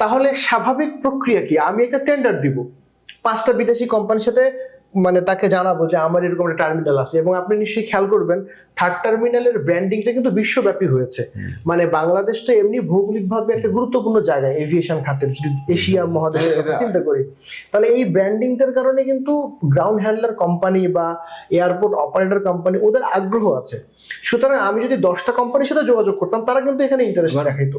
তাহলে স্বাভাবিক প্রক্রিয়া কি? আমি একটা টেন্ডার দিব। পাঁচটা বিদেশি কোম্পানির সাথে মানে তাকে জানাব যে আমার এরকম একটা টার্মিনাল আছে। এবং আপনি নিশ্চয়ই খেয়াল করবেন থার্ড টার্মিনালের ব্র্যান্ডিংটা কিন্তু বিশ্বব্যাপী হয়েছে। মানে বাংলাদেশ তো এমনি ভৌগোলিকভাবে একটা গুরুত্বপূর্ণ জায়গা এভিয়েশন খাতের। যদি এশিয়া মহাদেশের কথা চিন্তা করি তাহলে এই ব্র্যান্ডিংটার কারণে কিন্তু গ্রাউন্ড হ্যান্ডলার কোম্পানি বা এয়ারপোর্ট অপারেটর কোম্পানি ওদের আগ্রহ আছে। সুতরাং আমি যদি দশটা কোম্পানির সাথে যোগাযোগ করতাম তারা কিন্তু এখানে ইন্টারেস্ট দেখাইতো।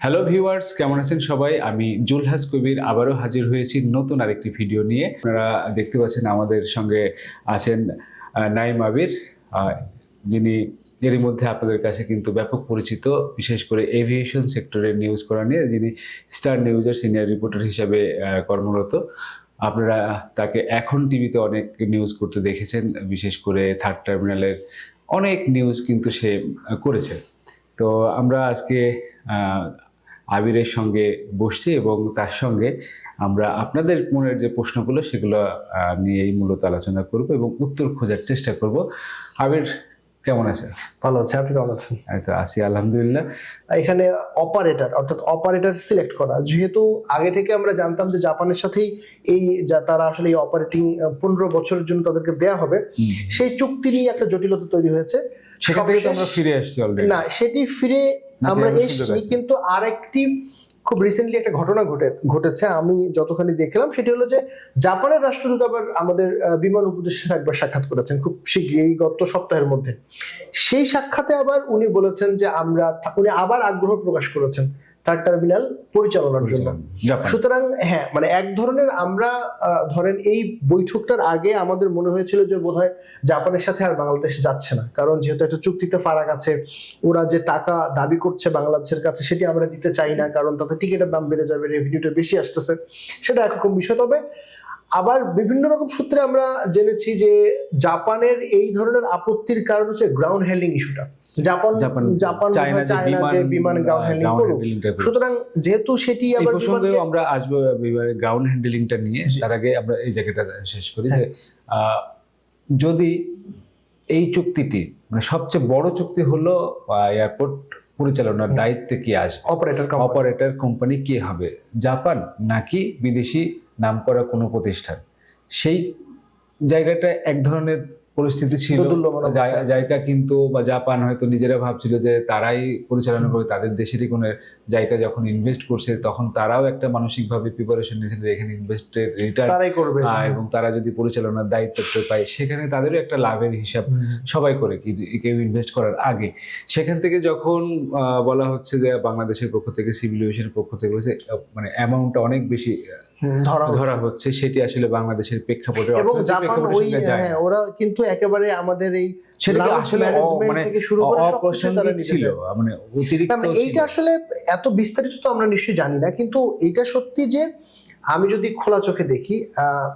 Hello viewers কেমন আছেন সবাই? আমি জুলহাস কবির, আবারও হাজির হয়েছি নতুন আরেকটি ভিডিও নিয়ে। আপনারা দেখতে পাচ্ছেন আমাদের সঙ্গে আছেন নাইম আবির যিনি এরই মধ্যে আপনাদের কাছে কিন্তু ব্যাপক পরিচিত, বিশেষ করে এভিয়েশন সেক্টরের নিউজ করা নিয়ে, যিনি স্টার নিউজের সিনিয়র রিপোর্টার হিসাবে কর্মরত। আপনারা তাকে এখন টিভিতে অনেক নিউজ করতে দেখেছেন, বিশেষ করে থার্ড টার্মিনালের অনেক নিউজ কিন্তু সে করেছে। তো আমরা আজকে আবিরের সঙ্গে বসছি এবং তার সঙ্গে আমরা আপনাদের মনের যে প্রশ্নগুলো সেগুলো নিয়েই মূলত আলোচনা করব এবং উত্তর খোঁজার চেষ্টা করব। আবির কেমন আছে ভালো আছে। আপনি কেমন আছেন? তো আছি আলহামদুলিল্লাহ। এখানে অপারেটর অর্থাৎ অপারেটর সিলেক্ট করা। যেহেতু আগে থেকে আমরা জানতাম যে জাপানের সাথেই এই যা তারা আসলে এই অপারেটিং পনেরো বছরের জন্য তাদেরকে দেয়া হবে সেই চুক্তি নিয়ে একটা জটিলতা তৈরি হয়েছে। সেখান থেকে তো আমরা ফিরে আসছি অলরেডি না সেটি ফিরে আমরা এসেছি কিন্তু আরেকটি খুব রিসেন্টলি একটা ঘটনা ঘটে ঘটেছে। আমি যতখানি দেখলাম সেটি হলো যে জাপানের রাষ্ট্রদূত আবার আমাদের বিমান উপদেষ্টা একবার সাক্ষাৎ করেছেন খুব শীঘ্রই এই গত সপ্তাহের মধ্যে। সেই সাক্ষাতে আবার উনি বলেছেন যে আমরা উনি আবার আগ্রহ প্রকাশ করেছেন থার্ড টার্মিনাল পরিচালনার জন্য। সুতরাং হ্যাঁ মানে এক ধরনের আমরা ধরেন এই বৈঠকটার আগে আমাদের মনে হয়েছিল যে বোধহয় জাপানের সাথে আর বাংলাদেশ যাচ্ছে না। কারণ যেহেতু একটা চুক্তিতে ফারাক আছে ওরা যে টাকা দাবি করছে বাংলাদেশের কাছে সেটি আমরা দিতে চাই না কারণ তাতে টিকিটের দাম বেড়ে যাবে রেভিনিউটা বেশি আসতেছে। সেটা একরকম বিষয়। তবে আবার বিভিন্ন রকম সূত্রে আমরা জেনেছি যে জাপানের এই ধরনের আপত্তির কারণ হচ্ছে গ্রাউন্ড হ্যান্ডলিং ইস্যুটা জাপান জাপান জাপান চায় না যে বিমান গ্রাউন্ড হ্যান্ডলিং করুক। সুতরাং যেহেতু সেটি আবার প্রসঙ্গেও আমরা আসব গ্রাউন্ড হ্যান্ডেলিংটা নিয়ে। তার আগে আমরা এই জায়গাটা শেষ করি যে যদি এই চুক্তিটি মানে সবচেয়ে বড় চুক্তি হলো এয়ারপোর্ট পরিচালনার দায়িত্বে কি আসবে? অপারেটর অপারেটর কোম্পানি কি হবে? জাপান নাকি বিদেশি নাম করা কোনো প্রতিষ্ঠান? সেই জায়গাটা এক ধরনের পরিস্থিতি ছিল। জায়গা কিন্তু বা জাপান হয়তো নিজেরা ভাবছিল যে তারাই পরিচালনা করবে তাদের দেশেরই কোনো জায়গা যখন ইনভেস্ট করছে তখন তারাও একটা মানসিকভাবে প্রিপারেশন নিয়েছিল যে এখানে ইনভেস্টের রিটার্ন তারাই করবে। এবং তারা যদি পরিচালনার দায়িত্ব পায় সেখানে তাদেরও একটা লাভের হিসাব সবাই করে কি কেউ ইনভেস্ট করার আগে। সেখান থেকে যখন বলা হচ্ছে যে বাংলাদেশের পক্ষ থেকে সিভিল এভিয়েশনের পক্ষ থেকে মানে অ্যামাউন্টটা অনেক বেশি ধরা হচ্ছে। সেটি আসলে বাংলাদেশের প্রেক্ষাপটে এবং জাপান ওই। হ্যাঁ ওরা কিন্তু একেবারে আমাদের এই মানে থেকে শুরু করে ছিল? মানে অতিরিক্ত এইটা আসলে এত বিস্তারিত তো আমরা নিশ্চয়ই জানি না কিন্তু এইটা সত্যি যে আমি যদি খোলা চোখে দেখি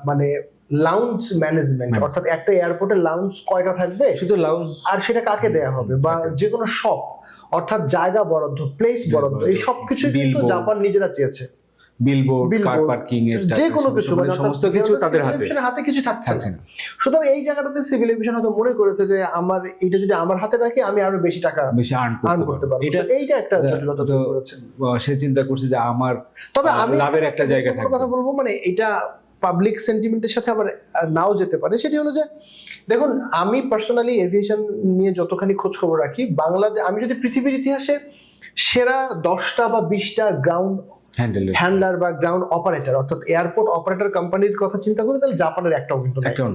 মানে লাউঞ্জ ম্যানেজমেন্ট মানে- অর্থাৎ একটা এয়ারপোর্টের লাউঞ্জ কয়টা থাকবে? শুধু লাউঞ্জ আর সেটা কাকে দেয়া হবে? বা? যে কোনো শপ অর্থাৎ জায়গা বরাদ্দ প্লেস বরাদ্দ এই সবকিছু কিন্তু জাপান নিজেরা চেয়েছে। বিলবোর্ড কার পার্কিং এর যে কোনো কিছু মানে সমস্ত কিছু তাদের হাতে। হাতে কিছু থাকছে থাকছে না। না সুতরাং এই জায়গাটাতে সিভিল এভিয়েশন হয়তো মনে করেছে যে আমার এটা যদি আমার হাতে রাখি আমি আরও বেশি টাকা বেশি আর্ন আর্ন করতে করতে পারব। পারব। এটা এইটা একটা জটিলতা তৈরি করেছে। সে চিন্তা করছে যে আমার তবে আমি লাভের একটা জায়গা থাকবে। কথা বলব মানে এটা পাবলিক সেন্টিমেন্টের সাথে আবার নাও যেতে পারে। সেটি হলো যে দেখুন আমি পার্সোনালি এভিয়েশন নিয়ে যতখানি খোঁজ খবর রাখি বাংলাদেশ আমি যদি পৃথিবীর ইতিহাসে সেরা দশটা বা বিশটা গ্রাউন্ড হ্যান্ডলার বা গ্রাউন্ড অপারেটর অর্থাৎ এয়ারপোর্ট অপারেটর কোম্পানির কথা চিন্তা করি তাহলে জাপানের একটা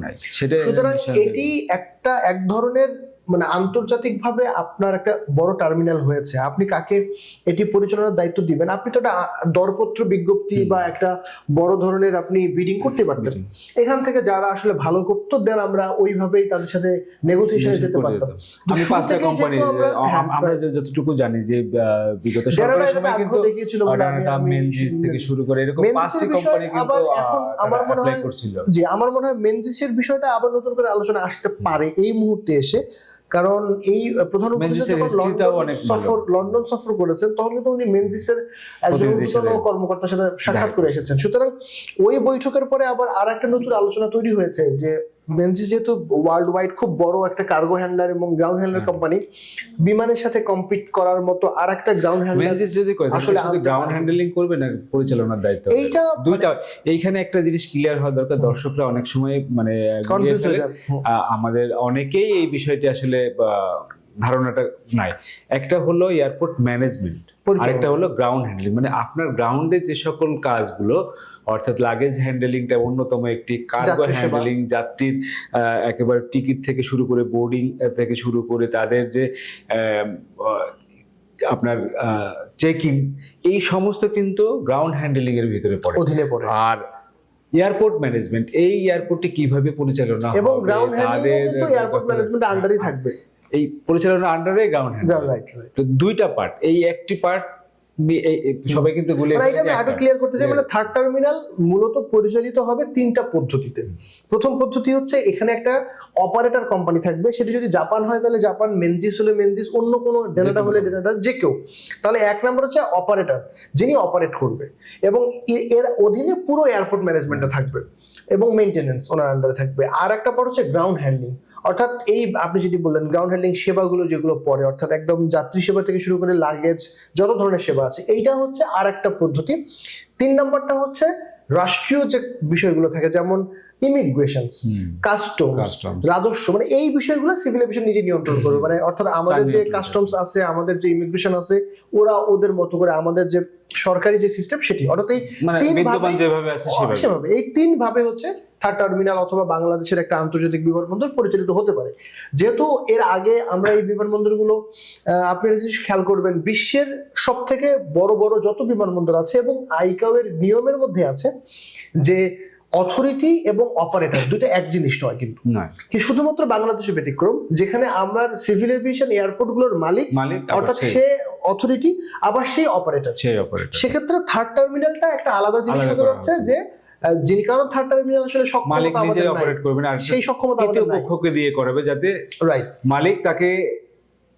নাই সেটা সুতরাং এটি একটা এক ধরনের মানে আন্তর্জাতিকভাবে আপনার একটা বড় টার্মিনাল হয়েছে। আপনি কাকে এটি পরিচালনার দায়িত্ব দিবেন? আপনি তো একটা দরপত্র বিজ্ঞপ্তি বা একটা বড় ধরনের আপনি বিডিং করতে পারতেন। এখান থেকে যারা আসলে ভালো করতো দেন আমরা ওইভাবেই তাদের সাথে নেগোসিয়েশনে যেতে পারতাম। আমি পাঁচটা কোম্পানি আমরা- হ্যাঁ, যে- যতটুকু জানি যে বিগত সরকারের সময় কিন্তু মেনজিস থেকে শুরু করে এরকম পাঁচটি কোম্পানি কিন্তু আমার মনে হয়- জি আমার মনে হয় মেনজিসের বিষয়টা আবার নতুন করে আলোচনা আসতে পারে। এই মুহূর্তে এসে কারণ এই প্রধান। সফর লন্ডন সফর করেছেন তখন কিন্তু উনি মেনজিসের একজন কর্মকর্তার সাথে সাক্ষাৎ করে এসেছেন। সুতরাং ওই বৈঠকের পরে আবার আর একটা নতুন আলোচনা তৈরি হয়েছে যে মেনজিস যেহেতু ওয়ার্ল্ড ওয়াইড খুব বড় একটা কার্গো হ্যান্ডলার এবং গ্রাউন্ড হ্যান্ডলার হ্যাঁ। কোম্পানি বিমানের সাথে কম্পিট করার মতো আর একটা গ্রাউন্ড হ্যান্ডলার যদি আসলে শুধু গ্রাউন্ড হ্যান্ডলিং করবে না পরিচালনার দায়িত্ব। এইটা দুইটা এইখানে একটা জিনিস ক্লিয়ার হওয়া দরকার দর্শকরা অনেক সময় মানে আমাদের অনেকেই এই বিষয়টি আসলে ধারণাটা নাই। একটা হলো এয়ারপোর্ট ম্যানেজমেন্ট। আরেকটা হলো গ্রাউন্ড হ্যান্ডলিং মানে আপনার গ্রাউন্ডে যে সকল কাজগুলো অর্থাৎ লাগেজ হ্যান্ডলিংটা অন্যতম একটি কার্গো। হ্যান্ডলিং যাত্রীর একেবারে টিকিট থেকে শুরু করে বোর্ডিং থেকে শুরু করে তাদের যে আপনার চেক এই সমস্ত কিন্তু গ্রাউন্ড হ্যান্ডলিং এর ভিতরে পড়ে। অধীনে পড়ে। আর এয়ারপোর্ট ম্যানেজমেন্ট এই এয়ারপোর্টটি কীভাবে পরিচালনা এবং গ্রাউন্ড হ্যান্ডলিং কিন্তু এয়ারপোর্ট ম্যানেজমেন্ট আন্ডারই থাকবে। এই পরিচালনার আন্ডারে গ্রাউন্ড রাইট রাইট তো দুইটা পার্ট এই একটি পার্ট সবাই কিন্তু গুলে মানে এটা আমি আরও ক্লিয়ার করতে চাই মানে থার্ড টার্মিনাল মূলত পরিচালিত হবে তিনটা পদ্ধতিতে। প্রথম পদ্ধতি হচ্ছে এখানে একটা অপারেটর কোম্পানি থাকবে সেটি যদি জাপান হয় তাহলে জাপান মেনজিস হলে মেনজিস অন্য কোনো ডেনাটা হলে ডেনাটা যে কেউ। তাহলে এক নম্বর হচ্ছে অপারেটর যিনি অপারেট করবে। এবং এর অধীনে পুরো এয়ারপোর্ট ম্যানেজমেন্টটা থাকবে। এবং মেনটেনেন্স ওনার আন্ডারে থাকবে। আর একটা পর হচ্ছে গ্রাউন্ড হ্যান্ডলিং অর্থাৎ এই আপনি যেটি বললেন গ্রাউন্ড হ্যান্ডলিং সেবাগুলো যেগুলো পড়ে অর্থাৎ একদম যাত্রী সেবা থেকে শুরু করে লাগেজ যত ধরনের সেবা আছে এইটা হচ্ছে আর একটা পদ্ধতি। তিন নম্বরটা হচ্ছে রাষ্ট্রীয় যে বিষয়গুলো থাকে যেমন ইমিগ্রেশন কাস্টমস. রাজস্ব মানে এই বিষয়গুলো সিভিল এভিয়েশন নিজে নিয়ন্ত্রণ করবে। মানে অর্থাৎ আমাদের যে কাস্টমস আছে আমাদের যে ইমিগ্রেশন আছে ওরা ওদের মতো করে আমাদের যে সরকারি যে সিস্টেম সেটি অর্থাৎ এই মানে তিন ভাবে- যেভাবে আছে সেভাবে। এই তিন ভাবে হচ্ছে থার্ড টার্মিনাল অথবা বাংলাদেশের একটা আন্তর্জাতিক বিমানবন্দর পরিচালিত হতে পারে। যেহেতু এর আগে আমরা এই বিমানবন্দরগুলো আহ, আপনি জিনিস খেয়াল করবেন বিশ্বের সব থেকে বড় বড় যত বিমানবন্দর আছে এবং আইকাও এর নিয়মের মধ্যে আছে যে অথরিটি এবং অপারেটর দুটো এক জিনিস নয় কিন্তু। কি শুধুমাত্র বাংলাদেশের ব্যতিক্রম যেখানে আমরা সিভিল এভিয়েশন এয়ারপোর্টগুলোর মালিক অর্থাৎ সেই- সে অথরিটি আবার সেই অপারেটর সেক্ষেত্রে থার্ড টার্মিনালটা একটা আলাদা জিনিস হতে যাচ্ছে যে যিনি কারণ থার্ড টার্মিনাল আসলে মালিক নিজে অপারেট করবেন আর সেই সক্ষমতা তৃতীয় পক্ষকে দিয়ে করাবে যাতে রাইট মালিক তাকে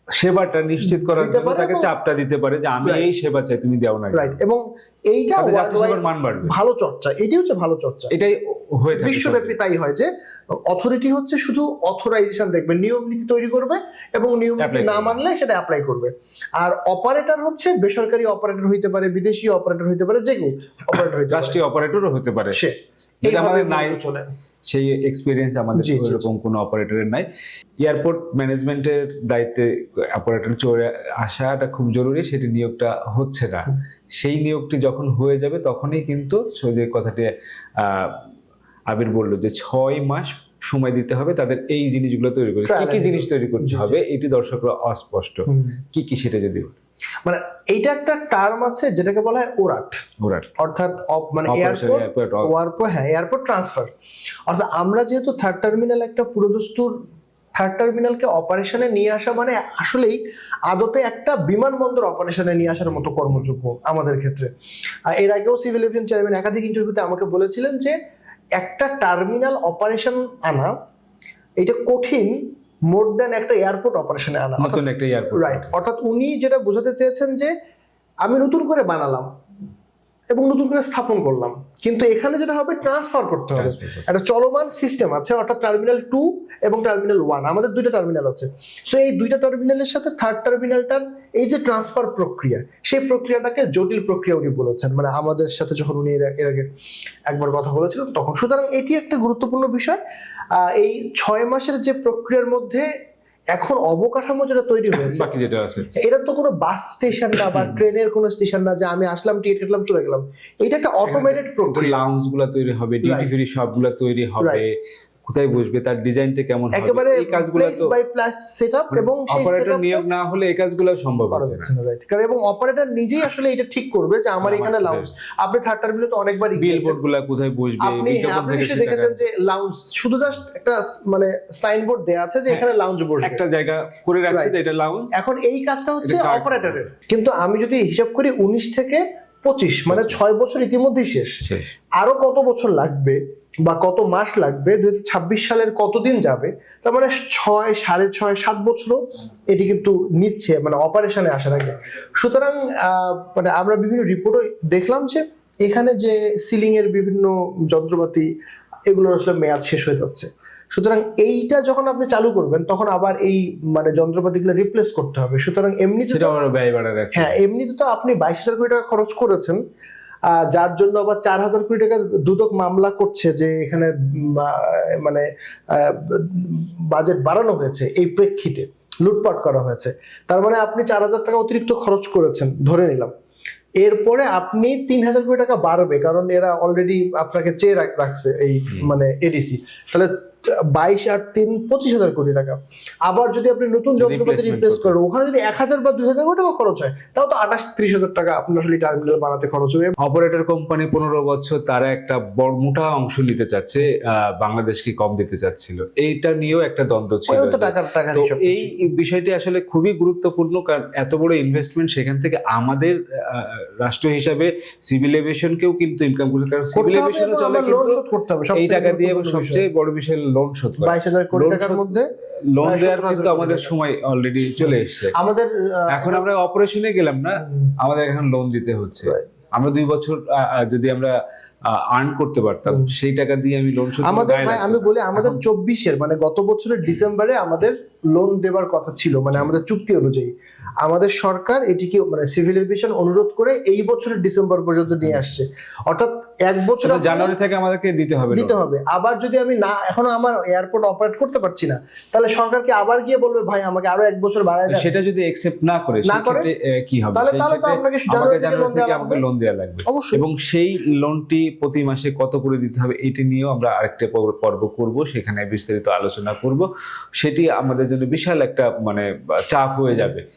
সেবাটা নিশ্চিত করার জন্য তাকে চাপটা দিতে পারে যে আমি এই সেবা চাই তুমি দাও না রাইট এবং এইটা সেবার মান বাড়বে। ভালো চর্চা এটি হচ্ছে ভালো চর্চা। এটাই হয়ে থাকে বিশ্বব্যাপী তাই হয় যে অথরিটি হচ্ছে শুধু অথরাইজেশন দেখবে নিয়ম নীতি তৈরি করবে এবং নিয়ম নীতি না মানলে সেটা অ্যাপ্লাই করবে। আর অপারেটর হচ্ছে বেসরকারি অপারেটর হইতে পারে বিদেশি অপারেটর হইতে পারে যে কেউ অপারেটর হইতে রাষ্ট্রীয় অপারেটরও হতে পারে। সে। এটা আমাদের নাই। চলে। সেই এক্সপিরিয়েন্স আমাদের। এরকম কোনো অপারেটরের নাই। এয়ারপোর্ট ম্যানেজমেন্টের দায়িত্বে অপারেটর চলে আসাটা খুব জরুরি সেটি নিয়োগটা হচ্ছে না। সেই নিয়োগটি যখন হয়ে যাবে তখনই কিন্তু যে কথাটি আহ, আবির বলল যে ছয় মাস সময় দিতে হবে তাদের এই জিনিসগুলো তৈরি করতে কি কি জিনিস তৈরি করতে। হবে এটি দর্শকরা অস্পষ্ট। কি কি সেটা যদি মানে এইটা একটা টার্ম আছে যেটাকে বলা হয় ওরাট। ওরা অর্থাৎ মানে এয়ারপোর্ট এয়ারপোর্ট হ্যাঁ এয়ারপোর্ট ট্রান্সফার অর্থাৎ আমরা যেহেতু থার্ড টার্মিনাল একটা পুরোদস্তুর থার্ড টার্মিনালকে অপারেশনে নিয়ে আসা মানে আসলেই আদতে একটা বিমানবন্দর অপারেশনে নিয়ে আসার মতো কর্মযোগ্য আমাদের ক্ষেত্রে। আর এর আগেও সিভিল এভিয়েশন চেয়ারম্যান একাধিক ইন্টারভিউতে আমাকে বলেছিলেন যে একটা টার্মিনাল অপারেশন আনা এটা কঠিন মোর দেন একটা এয়ারপোর্ট অপারেশনে আনা নতুন একটা এয়ারপোর্ট রাইট অর্থাৎ উনি যেটা বোঝাতে চেয়েছেন যে আমি নতুন করে বানালাম। এবং নতুন করে স্থাপন করলাম। কিন্তু এখানে যেটা হবে ট্রান্সফার করতে হবে। একটা চলমান সিস্টেম আছে অর্থাৎ টার্মিনাল টু এবং টার্মিনাল ওয়ান আমাদের দুইটা টার্মিনাল আছে। সো এই দুইটা টার্মিনালের সাথে থার্ড টার্মিনালটার এই যে ট্রান্সফার প্রক্রিয়া সেই প্রক্রিয়াটাকে জটিল প্রক্রিয়া উনি বলেছেন। মানে আমাদের সাথে যখন উনি এর আগে একবার কথা বলেছিলেন তখন। সুতরাং এটি একটা গুরুত্বপূর্ণ বিষয়। এই ছয় মাসের যে প্রক্রিয়ার মধ্যে এখন অবকাঠামো যেটা তৈরি হয়েছে বাকি যেটা আছে। এটা তো কোনো বাস স্টেশন না বা ট্রেনের কোনো স্টেশন না যে আমি আসলাম টিকিট কাটলাম চলে গেলাম। এটা একটা অটোমেটেড প্রক্রিয়া। লাউঞ্জগুলা তৈরি হবে ডিউটি ফ্রি শপগুলা তৈরি হবে. কোথায় বসবে তার ডিজাইনটা কেমন হবে একেবারে এই কাজগুলো তো বাই প্লাস সেটআপ এবং সেই অপারেটর নিয়োগ না হলে এই কাজগুলো সম্ভব হচ্ছে না। রাইট কারণ এবং অপারেটর নিজেই আসলে এটা ঠিক করবে যে আমার এখানে লাউঞ্জ আপনি থার্ড টার্মিনালে তো অনেকবারই গিয়েছেন। বিলবোর্ডগুলা কোথায় বসবে আপনি হ্যাঁ, নিশ্চয়ই দেখেছেন যে লাউঞ্জ শুধু জাস্ট একটা মানে সাইনবোর্ড দেয়া আছে যে এখানে লাউঞ্জ বসবে। একটা জায়গা করে রাখছে. এটা লাউঞ্জ এখন এই কাজটা হচ্ছে অপারেটরের কিন্তু আমি যদি হিসাব করি উনিশ থেকে পঁচিশ মানে ছয় বছর ইতিমধ্যেই শেষ। আরও কত বছর লাগবে বা কত মাস লাগবে? দুই ছাব্বিশ সালের কতদিন যাবে? তার মানে ছয় সাড়ে ছয় সাত বছরও এটি কিন্তু নিচ্ছে মানে অপারেশনে আসার আগে। সুতরাং মানে আমরা বিভিন্ন রিপোর্টও দেখলাম যে এখানে যে সিলিং এর বিভিন্ন যন্ত্রপাতি এগুলোর আসলে মেয়াদ শেষ হয়ে যাচ্ছে। সুতরাং এইটা যখন আপনি চালু করবেন তখন আবার এই মানে যন্ত্রপাতিগুলো রিপ্লেস করতে হবে। সুতরাং এমনিতে ব্যয় একটা হ্যাঁ এমনিতে তো আপনি বাইশ হাজার কোটি টাকা খরচ করেছেন যার জন্য আবার চার হাজার কোটি টাকা দুদক মামলা করছে যে এখানে মানে বাজেট বাড়ানো হয়েছে এই প্রেক্ষিতে লুটপাট করা হয়েছে। তার মানে আপনি চার হাজার টাকা অতিরিক্ত খরচ করেছেন ধরে নিলাম। এরপরে আপনি তিন হাজার কোটি টাকা বাড়বে কারণ এরা অলরেডি আপনাকে চেয়ে রাখ- রাখছে এই মানে এডিসি তাহলে বাইশ আর তিন পঁচিশ হাজার কোটি টাকা। আবার যদি আপনি নতুন যন্ত্রপাতি রিপ্লেস করেন ওখানে যদি এক হাজার বা দুই হাজার কোটি টাকা খরচ হয় তাও তো আঠাশ ত্রিশ হাজার টাকা আপনার আসলে টার্মিনাল বানাতে খরচ হবে। অপারেটর কোম্পানি পনেরো বছর তারা একটা বড় মোটা অংশ নিতে চাচ্ছে বাংলাদেশকে কম দিতে চাচ্ছিল? এইটা নিয়েও একটা দ্বন্দ্ব ছিল তো এই বিষয়টি আসলে খুবই গুরুত্বপূর্ণ কারণ এত বড় ইনভেস্টমেন্ট সেখান থেকে আমাদের রাষ্ট্র হিসাবে সিভিল এভিয়েশনকেও কিন্তু ইনকাম করতে কারণ সিভিল হবে করতে হবে এই টাকা দিয়ে সবচেয়ে বড় বিষয় লোন শোধ করা। বাইশ হাজার কোটি টাকার মধ্যে লোন দেওয়ার কিন্তু আমাদের সময় অলরেডি চলে এসেছে। আমাদের এখন আমরা অপারেশনে গেলাম না আমাদের এখন লোন দিতে হচ্ছে। আমরা দুই বছর যদি আমরা আর্ন করতে পারতাম সেই টাকা দিয়ে আমি লোন শোধ আমাদের ভাই আমি বলি আমাদের চব্বিশের মানে গত বছরের ডিসেম্বরে আমাদের লোন দেবার কথা ছিল মানে আমাদের চুক্তি অনুযায়ী। আমাদের সরকার এটিকে মানে সিভিল এভিয়েশন অনুরোধ করে এই বছরের ডিসেম্বর পর্যন্ত নিয়ে আসছে। অর্থাৎ এক বছর জানুয়ারি থেকে আমাদেরকে দিতে হবে দিতে হবে। আবার যদি আমি না এখনও আমার এয়ারপোর্ট অপারেট করতে পারছি না তাহলে সরকারকে আবার গিয়ে বলবে ভাই আমাকে আরও এক বছর বাড়ায় দেন। সেটা যদি একসেপ্ট না করে না করে? কি হবে? তাহলে তাহলে তো আপনাকে জানুয়ারি থেকে আমাকে লাগবে। লোন দেওয়া লাগবে। অবশ্যই। এবং সেই লোনটি প্রতি মাসে কত করে দিতে হবে এটি নিয়েও আমরা আরেকটা পর্ব- পর্ব করব সেখানে বিস্তারিত আলোচনা করব। সেটি আমাদের জন্য বিশাল একটা মানে চাপ হয়ে যাবে।